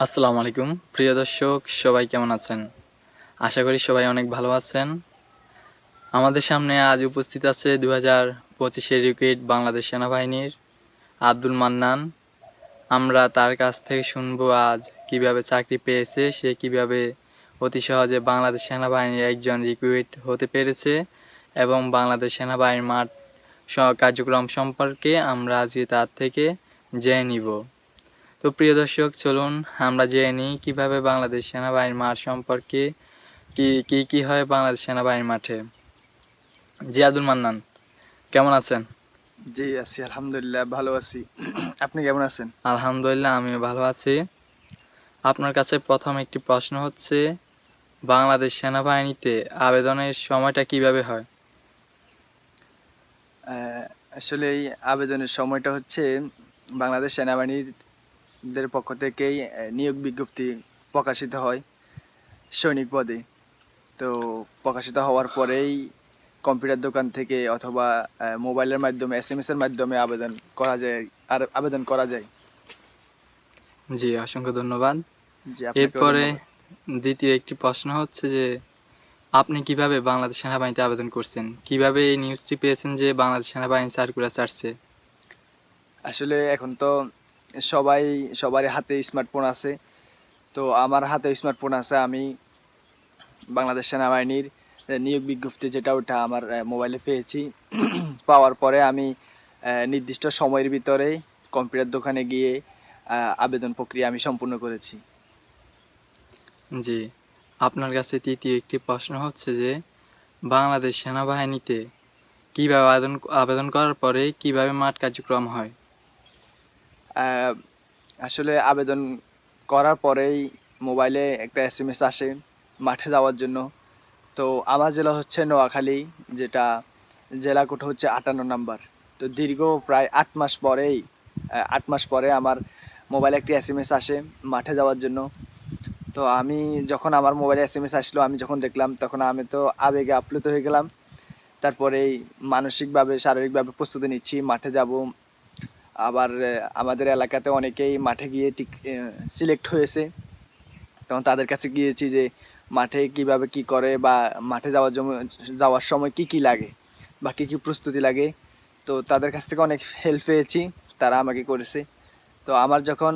আসসালামু আলাইকুম। প্রিয় দর্শক, সবাই কেমন আছেন? আশা করি সবাই অনেক ভালো আছেন। আমাদের সামনে আজ উপস্থিত আছে দু হাজার পঁচিশের উইকেট বাংলাদেশ সেনাবাহিনীর আব্দুল মান্নান। আমরা তার কাছ থেকে শুনব আজ কীভাবে চাকরি পেয়েছে, সে কীভাবে অতি সহজে বাংলাদেশ সেনাবাহিনীর একজন রিক্রুইট হতে পেরেছে এবং বাংলাদেশ সেনাবাহিনীর মাঠ কার্যক্রম সম্পর্কে আমরা আজকে তার থেকে জেনে নিব। তো প্রিয় দর্শক চলুন আমরা জেনে নিই কীভাবে বাংলাদেশ সেনাবাহিনীর মাঠ সম্পর্কে কি কি কি হয় বাংলাদেশ সেনাবাহিনীর মাঠে। জি আব্দুল মান্নান কেমন আছেন? জি আছি আলহামদুলিল্লাহ ভালো আছি। আপনি কেমন আছেন? আলহামদুলিল্লাহ আমিও ভালো আছি। আপনার কাছে প্রথম একটি প্রশ্ন হচ্ছে বাংলাদেশ সেনাবাহিনীতে আবেদনের সময়টা কীভাবে হয়? আহ, আসলে এই আবেদনের সময়টা হচ্ছে বাংলাদেশ সেনাবাহিনীদের পক্ষ থেকেই নিয়োগ বিজ্ঞপ্তি প্রকাশিত হয় সৈনিক পদে। তো প্রকাশিত হওয়ার পরেই কম্পিউটার দোকান থেকে অথবা মোবাইলের মাধ্যমে এস এম এর মাধ্যমে আবেদন করা যায় আর আবেদন করা যায়। জি অসংখ্য ধন্যবাদ। এরপরে দ্বিতীয় একটি প্রশ্ন হচ্ছে যে আপনি কীভাবে বাংলাদেশ সেনাবাহিনীতে আবেদন করছেন? কীভাবে এই নিউজটি পেয়েছেন যে বাংলাদেশ সেনাবাহিনী সার্কুলার ছাড়ছে? আসলে এখন তো সবাই, সবারই হাতে স্মার্টফোন আছে। তো আমার হাতে স্মার্টফোন আছে, আমি বাংলাদেশ সেনাবাহিনীর নিয়োগ বিজ্ঞপ্তি যেটা, ওটা আমার মোবাইলে পেয়েছি। পাওয়ার পরে আমি নির্দিষ্ট সময়ের ভিতরে কম্পিউটার দোকানে গিয়ে আবেদন প্রক্রিয়া আমি সম্পূর্ণ করেছি। জি, আপনার কাছে তৃতীয় একটি প্রশ্ন হচ্ছে যে, বাংলাদেশ সেনাবাহিনীতে কীভাবে আবেদন আবেদন করার পরে কীভাবে মাঠ কার্যক্রম হয়? আসলে আবেদন করার পরেই মোবাইলে একটা এস এম এস আসে মাঠে যাওয়ার জন্য। তো আমার জেলা হচ্ছে নোয়াখালী, যেটা জেলা কোড হচ্ছে আটান্ন নাম্বার। তো দীর্ঘ প্রায় আট মাস পরেই আট মাস পরে আমার মোবাইলে একটি এস এম এস আসে মাঠে যাওয়ার জন্য। তো আমি যখন আমার মোবাইলে এস এম এস আসলো, আমি যখন দেখলাম, তখন আমি তো আবেগে আপ্লুত হয়ে গেলাম। তারপরেই মানসিকভাবে, শারীরিকভাবে প্রস্তুতি নিচ্ছি, মাঠে যাব আবার আমাদের এলাকাতে অনেকেই মাঠে গিয়ে টিক সিলেক্ট হয়েছে। তখন তাদের কাছে গিয়েছি যে, মাঠে কীভাবে কি করে বা মাঠে যাওয়ার জন্য যাওয়ার সময় কি কি লাগে বা কী কী প্রস্তুতি লাগে। তো তাদের কাছ থেকে অনেক হেল্প পেয়েছি, তারা আমাকে করেছে। তো আমার যখন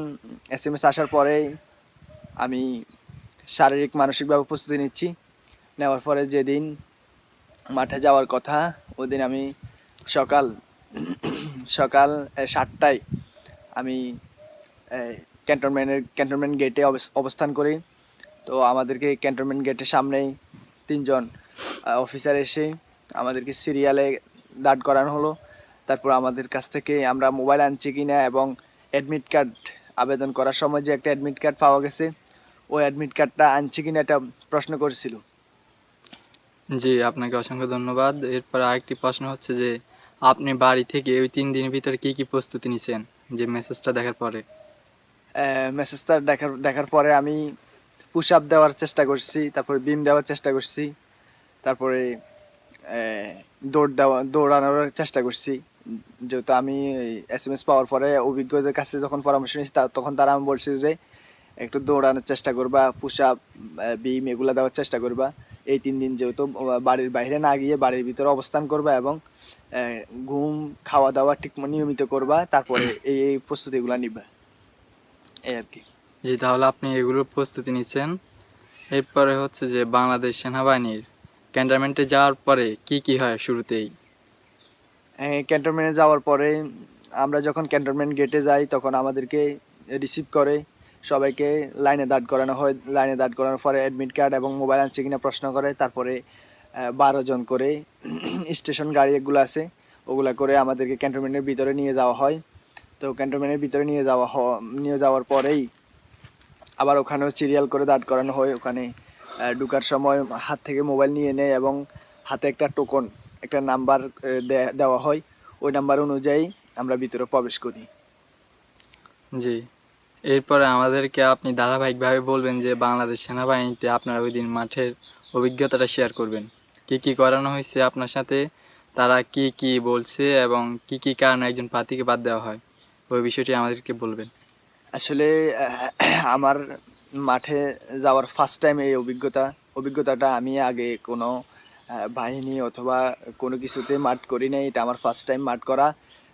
এস এম এস আসার পরেই আমি শারীরিক, মানসিকভাবে প্রস্তুতি নিচ্ছি। নেওয়ার পরে যেদিন মাঠে যাওয়ার কথা, ওদিন আমি সকাল সকাল সাতটায় আমি ক্যান্টনমেন্টের, ক্যান্টনমেন্ট গেটে অবস্থান করি। তো আমাদেরকে ক্যান্টনমেন্ট গেটের সামনেই তিনজন অফিসার এসে আমাদেরকে সিরিয়ালে দাঁড় করানো হলো। তারপর আমাদের কাছ থেকে আমরা মোবাইল আনছি কিনা এবং অ্যাডমিট কার্ড আবেদন করার সময় যে একটা অ্যাডমিট কার্ড পাওয়া গেছে, ওই অ্যাডমিট কার্ডটা আনছি কিনা একটা প্রশ্ন করেছিল। জি, আপনাকে অসংখ্য ধন্যবাদ। এরপর আরেকটি প্রশ্ন হচ্ছে যে আপনি বাড়ি থেকে ওই তিন দিনের ভিতরে কি কি প্রস্তুতি নিছেন? যে মেসেজটা দেখার পরে। মেসেজটা দেখার দেখার পরে আমি পুশ আপ দেওয়ার চেষ্টা করছি, তারপরে বিম দেওয়ার চেষ্টা করছি, তারপরে দৌড় দেওয়া, দৌড়ানোর চেষ্টা করছি। যেহেতু আমি এস এম এস পাওয়ার পরে অভিজ্ঞদের কাছে যখন পরামর্শ নিয়েছি তখন তারা আমি বলছি যে, একটু দৌড়ানোর চেষ্টা করবা পুশ আপ বিম এগুলো দেওয়ার চেষ্টা করবা। এই তিন দিন যেহেতু বাড়ির বাইরে না গিয়ে বাড়ির ভিতরে অবস্থান করবা এবং ঘুম খাওয়া দাওয়া ঠিক নিয়মিত করবা তারপরে এই এই প্রস্তুতিগুলো নিবা। এই আর কি। জি তাহলে আপনি এগুলোর প্রস্তুতি নিচ্ছেন। এরপরে হচ্ছে যে বাংলাদেশ সেনাবাহিনীর ক্যান্টনমেন্টে যাওয়ার পরে কি কি হয় শুরুতেই? ক্যান্টনমেন্টে যাওয়ার পরে আমরা যখন ক্যান্টনমেন্ট গেটে যাই তখন আমাদেরকে রিসিভ করে সবাইকে লাইনে দাঁড় করানো হয়। লাইনে দাঁড় করানোর পরে অ্যাডমিট কার্ড এবং মোবাইল আনছে কিনা প্রশ্ন করে। তারপরে বারো জন করে স্টেশন গাড়ি এগুলো আছে, ওগুলা করে আমাদেরকে ক্যান্টনমেন্টের ভিতরে নিয়ে যাওয়া হয়। তো ক্যান্টনমেন্টের ভিতরে নিয়ে যাওয়া নিয়ে যাওয়ার পরেই আবার ওখানেও সিরিয়াল করে দাঁড় করানো হয়। ওখানে ঢুকার সময় হাত থেকে মোবাইল নিয়ে নেয় এবং হাতে একটা টোকন একটা নাম্বার দেওয়া হয়। ওই নাম্বার অনুযায়ী আমরা ভিতরে প্রবেশ করি। জি। এরপরে আমাদেরকে আপনি ধারাবাহিকভাবে বলবেন যে বাংলাদেশ সেনাবাহিনীতে আপনার ওই দিন মাঠের অভিজ্ঞতাটা শেয়ার করবেন। কি কি করানো হয়েছে আপনার সাথে? তারা কি কি বলছে এবং কি কি কারণে একজন প্রার্থীকে বাদ দেওয়া হয়? ওই বিষয়টি আমাদেরকে বলবেন। আসলে আমার মাঠে যাওয়ার ফার্স্ট টাইম এই অভিজ্ঞতা, অভিজ্ঞতাটা আমি আগে কোনো বাহিনী অথবা কোনো কিছুতে মাঠ করি নাই। এটা আমার ফার্স্ট টাইম মাঠ করা।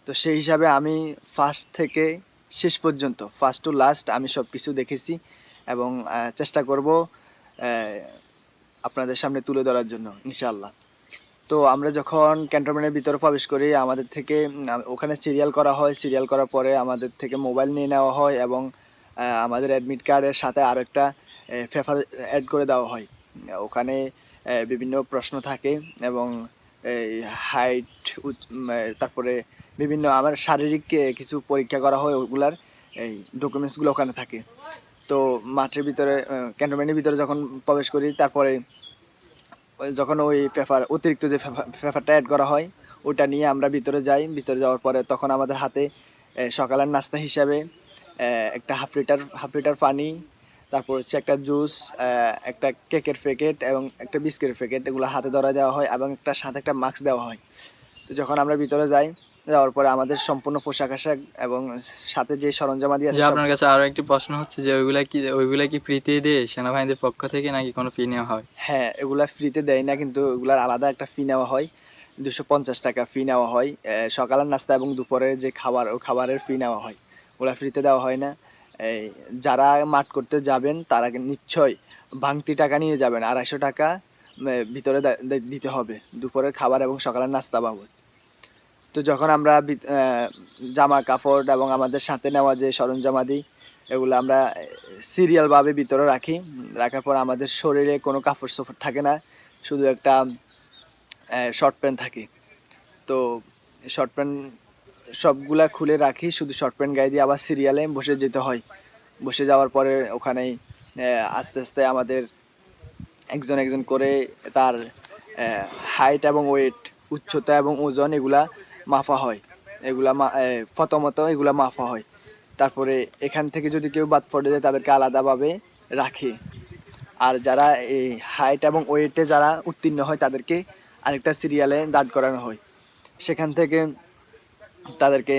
তো সেই হিসাবে আমি ফার্স্ট থেকে শেষ পর্যন্ত ফার্স্ট টু লাস্ট আমি সব কিছু দেখেছি এবং চেষ্টা করব আপনাদের সামনে তুলে ধরার জন্য, ইনশাআল্লাহ। তো আমরা যখন ক্যান্টনমেন্টের ভিতরে প্রবেশ করি, আমাদের থেকে ওখানে সিরিয়াল করা হয় সিরিয়াল করার পরে আমাদের থেকে মোবাইল নিয়ে নেওয়া হয় এবং আমাদের অ্যাডমিট কার্ডের সাথে আরও একটা ফেফার অ্যাড করে দেওয়া হয়। ওখানে বিভিন্ন প্রশ্ন থাকে এবং হাইট তারপরে বিভিন্ন আমার শারীরিক কিছু পরীক্ষা করা হয় ওগুলার, এই ডকুমেন্টসগুলো ওখানে থাকে। তো মাঠের ভিতরে ক্যান্টনমেন্টের ভিতরে যখন প্রবেশ করি, তারপরে যখন ওই পেপার অতিরিক্ত যে পেপারটা অ্যাড করা হয়, ওটা নিয়ে আমরা ভিতরে যাই। ভিতরে যাওয়ার পরে তখন আমাদের হাতে সকালের নাস্তা হিসাবে একটা হাফ লিটার হাফ লিটার পানি, তারপর হচ্ছে একটা জুস একটা কেকের প্যাকেট এবং একটা বিস্কিটের প্যাকেট এগুলো হাতে ধরা দেওয়া হয় এবং একটা, সাথে একটা মাস্ক দেওয়া হয়। তো যখন আমরা ভিতরে যাই যাওয়ার পরে আমাদের সম্পূর্ণ পোশাক আশাক এবং সাথে যে সরঞ্জামাদি আছে আপনার কাছে আরও একটি প্রশ্ন হচ্ছে যে ওইগুলা কি ওইগুলা কি ফ্রিতে দেয় সেনাবাহিনীদের পক্ষ থেকে নাকি কোনো ফি নেওয়া হয়? হ্যাঁ এগুলা ফ্রিতে দেয় না কিন্তু এগুলার আলাদা একটা ফি নেওয়া হয়। দুশো পঞ্চাশ টাকা ফি নেওয়া হয়। সকালের নাস্তা এবং দুপুরের যে খাবার ও খাবারের ফি নেওয়া হয়। ওগুলা ফ্রিতে দেওয়া হয় না। এই যারা মাঠ করতে যাবেন তারা নিশ্চয় ভাঙতি টাকা নিয়ে যাবেন। আড়াইশো টাকা ভিতরে দিতে হবে। দুপুরের খাবার এবং সকালের নাস্তা বাবদ। তো যখন আমরা জামা কাপড় এবং আমাদের সাথে নেওয়া যে সরঞ্জামাদি, এগুলো আমরা সিরিয়ালভাবে ভিতরে রাখি। রাখার পর আমাদের শরীরে কোনো কাপড় চোপড় থাকে না, শুধু একটা শর্ট প্যান্ট থাকে। তো শর্ট প্যান্ট সবগুলা খুলে রাখি, শুধু শর্ট প্যান্ট গায়ে দিয়ে আবার সিরিয়ালে বসে যেতে হয়। বসে যাওয়ার পরে ওখানেই আস্তে আস্তে আমাদের একজন একজন করে তার হাইট এবং ওয়েট উচ্চতা এবং ওজন এগুলা মাপা হয়। এগুলা প্রথমত এগুলা মাফা হয়। তারপরে এখান থেকে যদি কেউ বাদ পড়ে যায়, তাদেরকে আলাদাভাবে রাখে। আর যারা এই হাইট এবং ওয়েটে যারা উত্তীর্ণ হয়, তাদেরকে আরেকটা সিরিয়ালে দাঁড় করানো হয়। সেখান থেকে তাদেরকে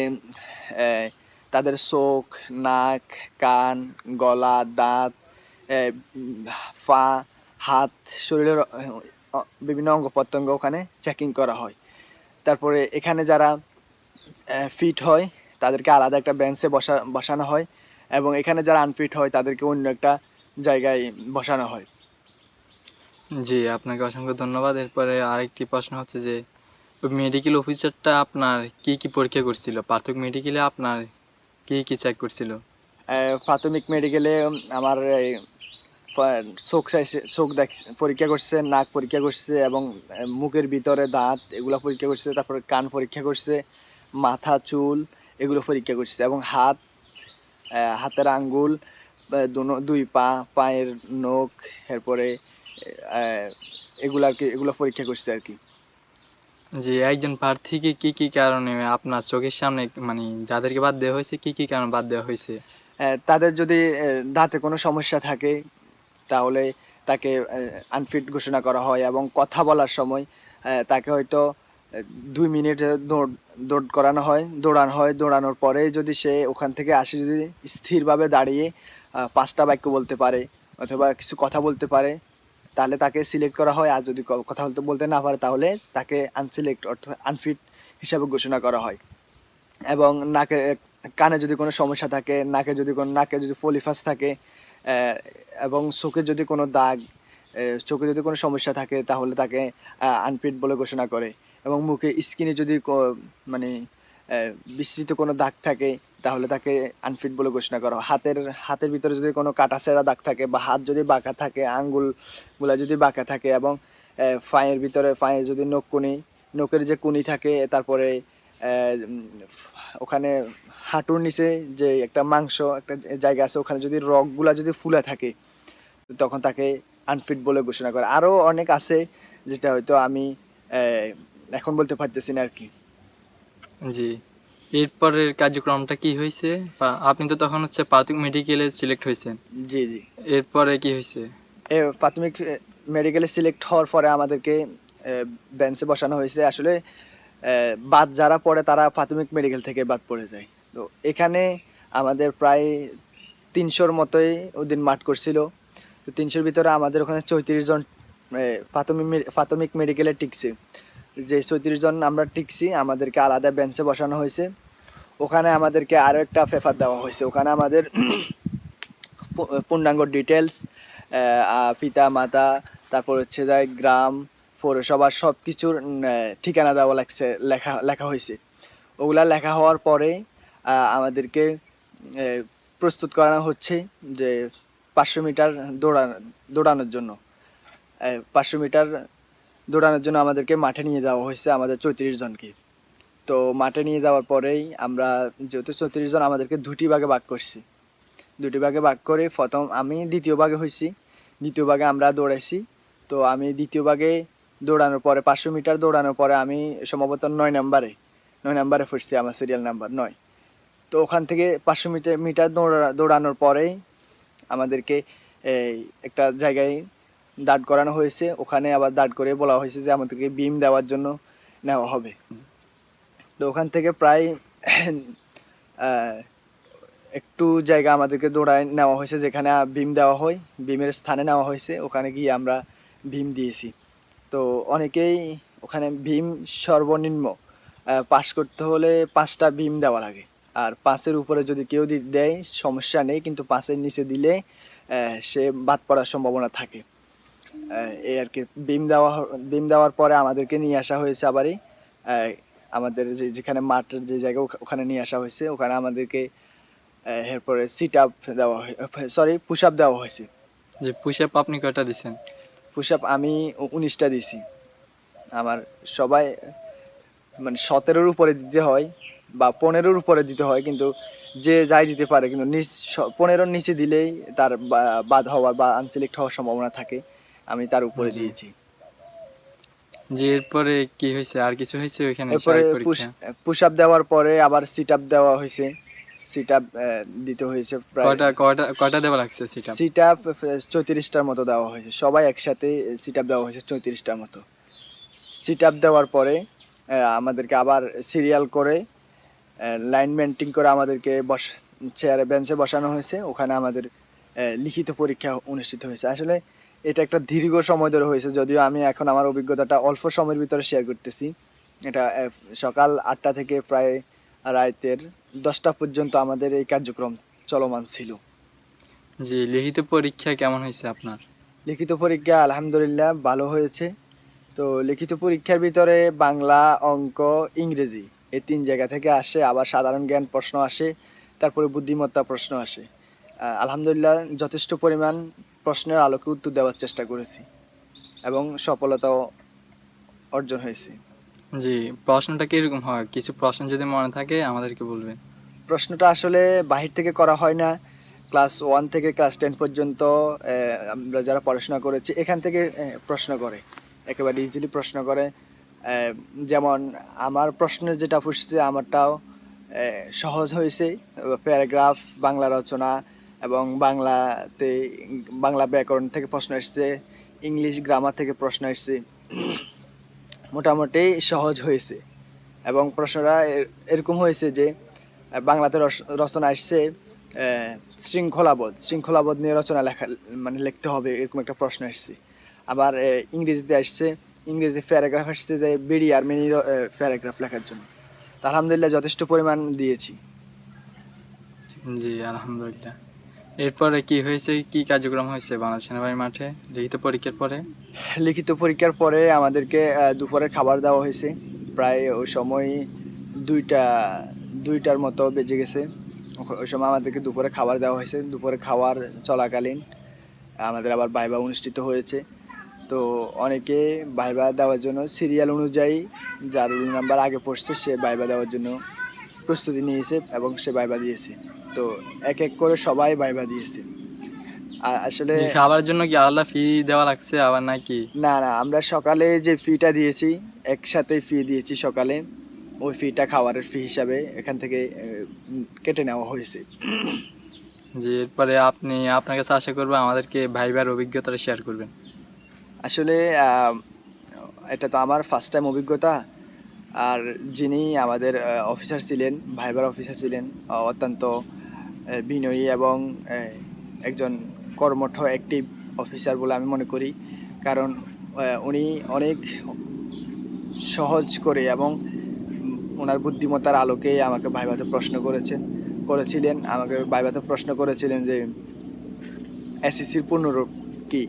তাদের চোখ, নাক, কান, গলা, দাঁত পা, হাত, শরীরের বিভিন্ন অঙ্গ প্রত্যঙ্গ ওখানে চেকিং করা হয়। তারপরে এখানে যারা ফিট হয় তাদেরকে আলাদা একটা বেঞ্চে বসা বসানো হয় এবং এখানে যারা আনফিট হয় তাদেরকে অন্য একটা জায়গায় বসানো হয়। জি আপনাকে অসংখ্য ধন্যবাদ। এরপরে আরেকটি প্রশ্ন হচ্ছে যে মেডিকেল অফিসারটা আপনার কি কি পরীক্ষা করছিল? প্রাথমিক মেডিকেলে আপনার কি কি চেক করছিল? প্রাথমিক মেডিকেলে আমার চোখ চাইছে চোখ দেখ পরীক্ষা করছে নাক পরীক্ষা করছে এবং মুখের ভিতরে দাঁত এগুলো পরীক্ষা করছে তারপরে কান পরীক্ষা করছে মাথা চুল এগুলো পরীক্ষা করছে এবং হাত হাতের আঙ্গুল দুই পা পায়ের নখ এরপরে এগুলো আর কি এগুলো পরীক্ষা করছে আর কি। যে একজন প্রার্থীকে কি কি কারণে আপনার চোখের সামনে মানে যাদেরকে বাদ দেওয়া হয়েছে কি কি কারণে বাদ দেওয়া হয়েছে? তাদের যদি দাঁতে কোনো সমস্যা থাকে তাহলে তাকে আনফিট ঘোষণা করা হয় এবং কথা বলার সময় তাকে হয়তো দুই মিনিট দৌড় দৌড় করানো হয়, দৌড়ানো হয়, দৌড়ানোর পরে যদি সে ওখান থেকে আসে, যদি স্থিরভাবে দাঁড়িয়ে পাঁচটা বাক্য বলতে পারে অথবা কিছু কথা বলতে পারে, তাহলে তাকে সিলেক্ট করা হয়। আর যদি কথা বলতে বলতে না পারে, তাহলে তাকে আনসিলেক্ট অর্থাৎ আনফিট হিসাবে ঘোষণা করা হয়। এবং নাকে, কানে যদি কোনো সমস্যা থাকে, নাকে যদি কোনো, নাকে যদি পলিফাস থাকে এবং চোখে যদি কোনো দাগ চোখে যদি কোনো সমস্যা থাকে, তাহলে তাকে আনফিট বলে ঘোষণা করে। এবং মুখে স্কিনে যদি মানে বিস্তৃত কোনো দাগ থাকে, তাহলে তাকে আনফিট বলে ঘোষণা করা হাতের হাতের ভিতরে যদি কোনো কাটাছেঁড়া দাগ থাকে বা হাত যদি বাঁকা থাকে, আঙ্গুলগুলা যদি বাঁকা থাকে এবং পায়ের ভিতরে, পায়ে যদি নখ কুনি নখের যে কুনি থাকে, তারপরে ওখানে হাঁটুর নিচে যে একটা মাংস একটা জায়গা আছে ওখানে যদি রগগুলা যদি ফুলে থাকে তখন তাকে আনফিট বলে ঘোষণা করে। আরও অনেক আছে যেটা হয়তো আমি এখন বলতে পারতেছি না আর কি জি। এরপরের কার্যক্রমটা কি হয়েছে আপনি তো তখন হচ্ছে প্রাথমিক মেডিকেলে সিলেক্ট হয়েছেন জি জি। এরপরে কি হয়েছে প্রাথমিক মেডিকেলে সিলেক্ট হওয়ার পরে আমাদেরকে বেঞ্চে বসানো হয়েছে আসলে বাদ যারা পড়ে তারা প্রাথমিক মেডিকেল থেকে বাদ পড়ে যায়। তো এখানে আমাদের প্রায় তিনশোর মতোই ওদিন মাঠ করছিল। তো তিনশোর ভিতরে আমাদের ওখানে চৌত্রিশ জন প্রাথমিক প্রাথমিক মেডিকেলে টিকছে। যে চৌত্রিশ জন আমরা টিকছি, আমাদেরকে আলাদা বেঞ্চে বসানো হয়েছে। ওখানে আমাদেরকে আরও একটা পেপার দেওয়া হয়েছে। ওখানে আমাদের পূর্ণাঙ্গ ডিটেলস পিতা, মাতা, তারপর হচ্ছে যায় গ্রাম পৌরসভার সব কিছুর ঠিকানা দেওয়া লাগছে, লেখা লেখা হয়েছে। ওগুলা লেখা হওয়ার পরে আমাদেরকে প্রস্তুত করানো হচ্ছে যে পাঁচশো মিটার দৌড়ানো দৌড়ানোর জন্য। পাঁচশো মিটার দৌড়ানোর জন্য আমাদেরকে মাঠে নিয়ে যাওয়া হয়েছে আমাদের চৌত্রিশ জনকে। তো মাঠে নিয়ে যাওয়ার পরেই আমরা যেহেতু চৌত্রিশ জন, আমাদেরকে দুটি ভাগে ভাগ করছি। দুটি ভাগে ভাগ করে প্রথম আমি দ্বিতীয় ভাগে হয়েছি। দ্বিতীয় ভাগে আমরা দৌড়াইছি। তো আমি দ্বিতীয় ভাগে দৌড়ানোর পরে, পাঁচশো মিটার দৌড়ানোর পরে আমি সম্ভবত নয় নাম্বারে নয় নাম্বারে ফুটছি আমার সিরিয়াল নাম্বার নয়। তো ওখান থেকে পাঁচশো মিটার মিটার দৌড়া, দৌড়ানোর পরেই আমাদেরকে এই একটা জায়গায় দাঁড় করানো হয়েছে। ওখানে আবার দাঁড় করে বলা হয়েছে যে আমাদেরকে বিম দেওয়ার জন্য নেওয়া হবে। তো ওখান থেকে প্রায় একটু জায়গা আমাদেরকে দৌড়ায় নেওয়া হয়েছে যেখানে বিম দেওয়া হয় বিমের স্থানে নেওয়া হয়েছে। ওখানে গিয়ে আমরা ভীম দিয়েছি। তো অনেকেই ওখানে ভীম সর্বনিম্ন পাস করতে হলে পাঁচটা ভীম দেওয়া লাগে। আর পাঁচের উপরে যদি কেউ দেয়, সমস্যা নেই, কিন্তু পাঁচের নিচে দিলে সে বাদ পড়ার সম্ভাবনা থাকে। এই আর কি বিম দেওয়া বিম দেওয়ার পরে আমাদেরকে নিয়ে আসা হয়েছে আবারই। আমাদের যে, যেখানে মাঠের যে জায়গা ওখানে নিয়ে আসা হয়েছে। ওখানে আমাদেরকে এরপরে সিট আপ দেওয়া সরি পুশ আপ দেওয়া হয়েছে। যে পুশ আপ আপনি কয়টা দিচ্ছেন পুশ আপ আমি উনিশটা দিছি আমার সবাই মানে সতেরোর উপরে দিতে হয় বা পনেরোর উপরে দিতে হয় কিন্তু যে যাই দিতে পারে কিন্তু নিচ পনেরোর নিচে দিলেই তার বাদ হওয়ার বা আনসিলেক্ট হওয়ার সম্ভাবনা থাকে আমি তার উপরে দিয়েছি। যে এরপরে কি হয়েছে? আর কিছু হয়েছে ওইখানে পুশ আপ দেওয়ার পরে আবার সিট আপ দেওয়া হয়েছে। সিট আপ দিতে হয়েছে প্রায় কয়টা কয়টা কয়টা দেওয়া লাগছে সেটা সিট আপ চৌত্রিশটার মতো দেওয়া হয়েছে। সবাই একসাথে সিট আপ দেওয়া হয়েছে চৌত্রিশটার মতো। সিট আপ দেওয়ার পরে আমাদেরকে আবার সিরিয়াল করে লাইন মেনটেন করে আমাদেরকে বস চেয়ারে বেঞ্চে বসানো হয়েছে। ওখানে আমাদের লিখিত পরীক্ষা অনুষ্ঠিত হয়েছে। আসলে এটা একটা দীর্ঘ সময় ধরে হয়েছে যদিও আমি এখন আমার অভিজ্ঞতাটা অল্প সময়ের ভিতরে শেয়ার করতেছি। এটা সকাল আটটা থেকে প্রায় রাতের দশটা পর্যন্ত আমাদের এই কার্যক্রম চলমান ছিল। জি লিখিত পরীক্ষা কেমন হয়েছে আপনার? লিখিত পরীক্ষা আলহামদুলিল্লাহ ভালো হয়েছে। তো লিখিত পরীক্ষার ভিতরে বাংলা অঙ্ক ইংরেজি এই তিন জায়গা থেকে আসে আবার সাধারণ জ্ঞান প্রশ্ন আসে তারপরে বুদ্ধিমত্তা প্রশ্ন আসে। আলহামদুলিল্লাহ যথেষ্ট পরিমাণ প্রশ্নের আলোকে উত্তর দেওয়ার চেষ্টা করেছি এবং সফলতাও অর্জন হয়েছে। জি, প্রশ্নটা কীরকম হয়? কিছু প্রশ্ন যদি মনে থাকে, আমাদেরকে বলবেন প্রশ্নটা আসলে বাহির থেকে করা হয় না। ক্লাস ওয়ান থেকে ক্লাস টেন পর্যন্ত আমরা যারা পড়াশোনা করেছি, এখান থেকে প্রশ্ন করে। একেবারে ইজিলি প্রশ্ন করে। যেমন আমার প্রশ্নের যেটা ফুসছে আমারটাও সহজ হয়েছে। প্যারাগ্রাফ, বাংলা রচনা এবং বাংলাতে, বাংলা ব্যাকরণ থেকে প্রশ্ন এসছে ইংলিশ গ্রামার থেকে প্রশ্ন এসছে মোটামুটি সহজ হয়েছে। এবং প্রশ্নটা এরকম হয়েছে যে বাংলাতে রচনা আসছে শৃঙ্খলাবোধ। শৃঙ্খলাবোধ নিয়ে রচনা লেখা মানে লিখতে হবে, এরকম একটা প্রশ্ন আসছে। আবার ইংরেজিতে আসছে, ইংরেজি প্যারাগ্রাফ আসছে যে, বিডি আর মিনি প্যারাগ্রাফ লেখার জন্য। তা আলহামদুলিল্লাহ যথেষ্ট পরিমাণ দিয়েছি। জি, আলহামদুলিল্লাহ। এরপরে কি হয়েছে? কি কার্যক্রম হয়েছে বাংলাদেশ সেনাবাহিনীর মাঠে? লিখিত পরীক্ষার পরে? লিখিত পরীক্ষার পরে আমাদেরকে আহ, দুপুরে খাবার দেওয়া হয়েছে। প্রায় ওই সময় দুইটা দুইটার মতো বেজে গেছে। ওই সময় আমাদেরকে দুপুরে খাবার দেওয়া হয়েছে। দুপুরে খাবার চলাকালীন আমাদের আবার বাইবা অনুষ্ঠিত হয়েছে। তো অনেকে বাইবা দেওয়ার জন্য সিরিয়াল অনুযায়ী যার রুল নাম্বার আগে পড়ছে সে বাইবা দেওয়ার জন্য প্রস্তুতি নিয়েছে এবং সে বাইবা দিয়েছে। তো এক এক করে সবাই বাইবা দিয়েছে। আসলে জি, খাবার জন্য কি আলাদা ফি দেওয়া লাগছে আবার নাকি? না না আমরা সকালে যে ফিটা দিয়েছি একসাথে ফি দিয়েছি সকালে ওই ফিটা খাবারের ফি হিসাবে এখান থেকে কেটে নেওয়া হয়েছে। যে এরপরে আপনি আপনার কাছে আশা করব আমাদেরকে ভাইবার অভিজ্ঞতাটা শেয়ার করবেন। আসলে এটা তো আমার ফার্স্ট টাইম অভিজ্ঞতা। আর যিনি আমাদের অফিসার ছিলেন ভাইবার অফিসার ছিলেন অত্যন্ত বিনয়ী এবং একজন কর্মঠ অ্যাক্টিভ অফিসার বলে আমি মনে করি। কারণ উনি অনেক সহজ করে এবং ওনার বুদ্ধিমত্তার আলোকে আমাকে ভাইভাতে প্রশ্ন করেছেন করেছিলেন। আমাকে ভাইভাতে প্রশ্ন করেছিলেন যে এসএসসির পূর্ণরূপ কী?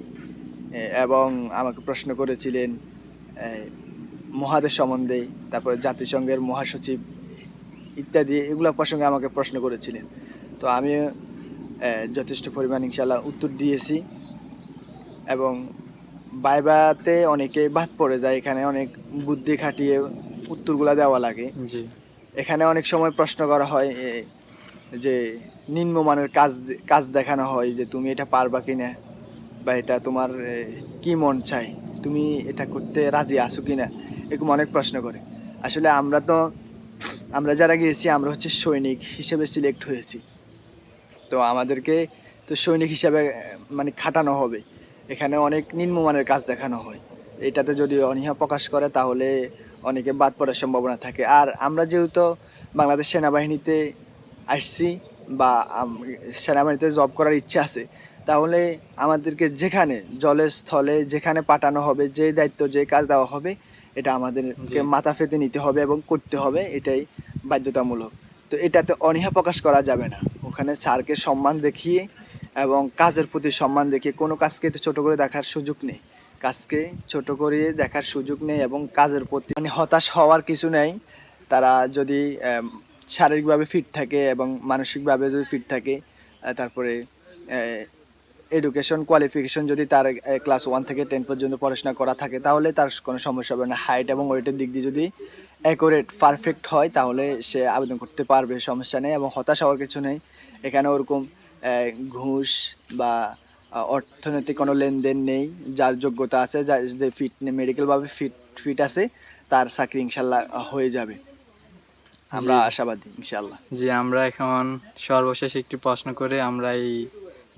এবং আমাকে প্রশ্ন করেছিলেন মহাদেশ সম্বন্ধে, তারপরে জাতিসংঘের মহাসচিব ইত্যাদি এগুলো প্রসঙ্গে আমাকে প্রশ্ন করেছিলেন। তো আমি যথেষ্ট পরিমাণ ইনশাল্লাহ উত্তর দিয়েছি এবং বাইবাতে অনেকে বাদ পড়ে যায় এখানে অনেক বুদ্ধি খাটিয়ে উত্তরগুলা দেওয়া লাগে। জি। এখানে অনেক সময় প্রশ্ন করা হয় যে নিম্নমানের কাজ কাজ দেখানো হয় যে তুমি এটা পারবা কিনা বা এটা তোমার কি মন চাই তুমি এটা করতে রাজি আছো কিনা এরকম অনেক প্রশ্ন করে। আসলে আমরা তো আমরা যারা গিয়েছি আমরা হচ্ছে সৈনিক হিসেবে সিলেক্ট হয়েছি। তো আমাদেরকে তো সৈনিক হিসাবে মানে খাটানো হবে। এখানে অনেক নিম্নমানের কাজ দেখানো হয়। এটাতে যদি অনীহা প্রকাশ করে তাহলে অনেকে বাদ পড়ার সম্ভাবনা থাকে। আর আমরা যেহেতু বাংলাদেশ সেনাবাহিনীতে আসছি বা সেনাবাহিনীতে জব করার ইচ্ছা আছে তাহলে আমাদেরকে যেখানে জলে স্থলে যেখানে পাঠানো হবে যে দায়িত্ব যে কাজ দেওয়া হবে এটা আমাদেরকে মাথা পেতে নিতে হবে এবং করতে হবে। এটাই বাধ্যতামূলক। তো এটাতে অনীহা প্রকাশ করা যাবে না। ওখানে স্যারকে সম্মান দেখিয়ে এবং কাজের প্রতি সম্মান দেখিয়ে কোনো কাজকে তো ছোটো করে দেখার সুযোগ নেই। কাজকে ছোট করে দেখার সুযোগ নেই এবং কাজের প্রতি মানে হতাশ হওয়ার কিছু নেই। তারা যদি শারীরিকভাবে ফিট থাকে এবং মানসিকভাবে যদি ফিট থাকে তারপরে এডুকেশন কোয়ালিফিকেশন যদি তার ক্লাস ওয়ান থেকে টেন পর্যন্ত পড়াশোনা করা থাকে, তাহলে তার কোনো সমস্যা হবে না। হাইট এবং ওয়েটের দিক দিয়ে যদি অ্যাকুরেট পারফেক্ট হয় তাহলে সে আবেদন করতে পারবে সমস্যা নেই এবং হতাশ হওয়ার কিছু নেই। এখানে ওরকম ঘুষ বা অর্থনৈতিক কোনো লেনদেন নেই যার যোগ্যতা আছে যার যে ফিট মেডিকেলভাবে ফিট ফিট আছে তার চাকরি ইনশাল্লাহ হয়ে যাবে। আমরা আশাবাদী ইনশাল্লাহ। জি আমরা এখন সর্বশেষ একটি প্রশ্ন করে আমরা এই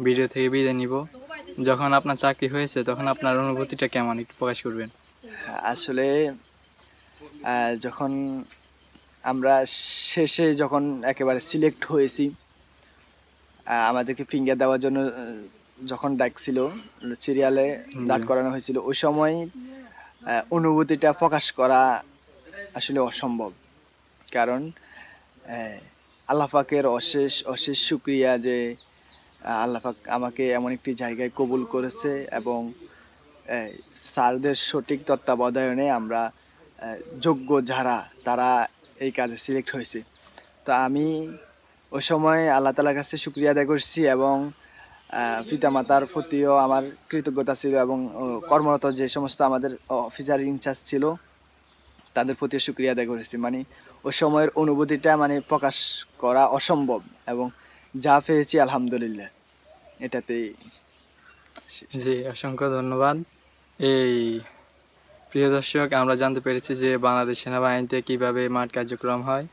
ভিডিও থেকে বিদায় নিব। যখন আপনার চাকরি হয়েছে তখন আপনার অনুভূতিটা কেমন? একটু প্রকাশ করবেন। আসলে যখন আমরা শেষে যখন একেবারে সিলেক্ট হয়েছি আমাদেরকে ফিঙ্গার দেওয়ার জন্য যখন ডাকছিল সিরিয়ালে দাঁড় করানো হয়েছিল ওই সময় অনুভূতিটা প্রকাশ করা আসলে অসম্ভব। কারণ আহ, আল্লাহ পাকের অশেষ অশেষ শুক্রিয়া যে আহ, আল্লাহ পাক আমাকে এমন একটি জায়গায় কবুল করেছে এবং স্যারদের সঠিক তত্ত্বাবধায়নে আমরা যোগ্য যারা, তারা এই কাজে সিলেক্ট হয়েছে। তো আমি ওই সময় আল্লাহ তালার কাছে শুক্রিয়া আদায় করছি এবং পিতামাতার প্রতিও আমার কৃতজ্ঞতা ছিল এবং কর্মরত যে সমস্ত আমাদের অফিসার ইনচার্জ ছিল, তাদের প্রতি শুক্রিয়া আদায় করেছি। মানে ওই সময়ের অনুভূতিটা মানে প্রকাশ করা অসম্ভব এবং যা পেয়েছি আলহামদুলিল্লাহ, এটাতেই জি, অসংখ্য ধন্যবাদ। এই প্রিয় দর্শক, আমরা জানতে পেরেছি যে বাংলাদেশ সেনাবাহিনীতে কীভাবে মাঠ কার্যক্রম হয়।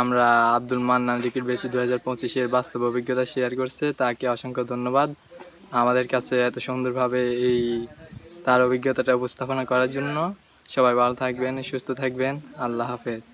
আমরা আব্দুল মান্নান লিখিত বেশি দু হাজার পঁচিশের বাস্তব অভিজ্ঞতা শেয়ার করছে। তাকে অসংখ্য ধন্যবাদ আমাদের কাছে এত সুন্দরভাবে এই, তার অভিজ্ঞতাটা উপস্থাপনা করার জন্য। সবাই ভালো থাকবেন, সুস্থ থাকবেন। আল্লাহ হাফেজ।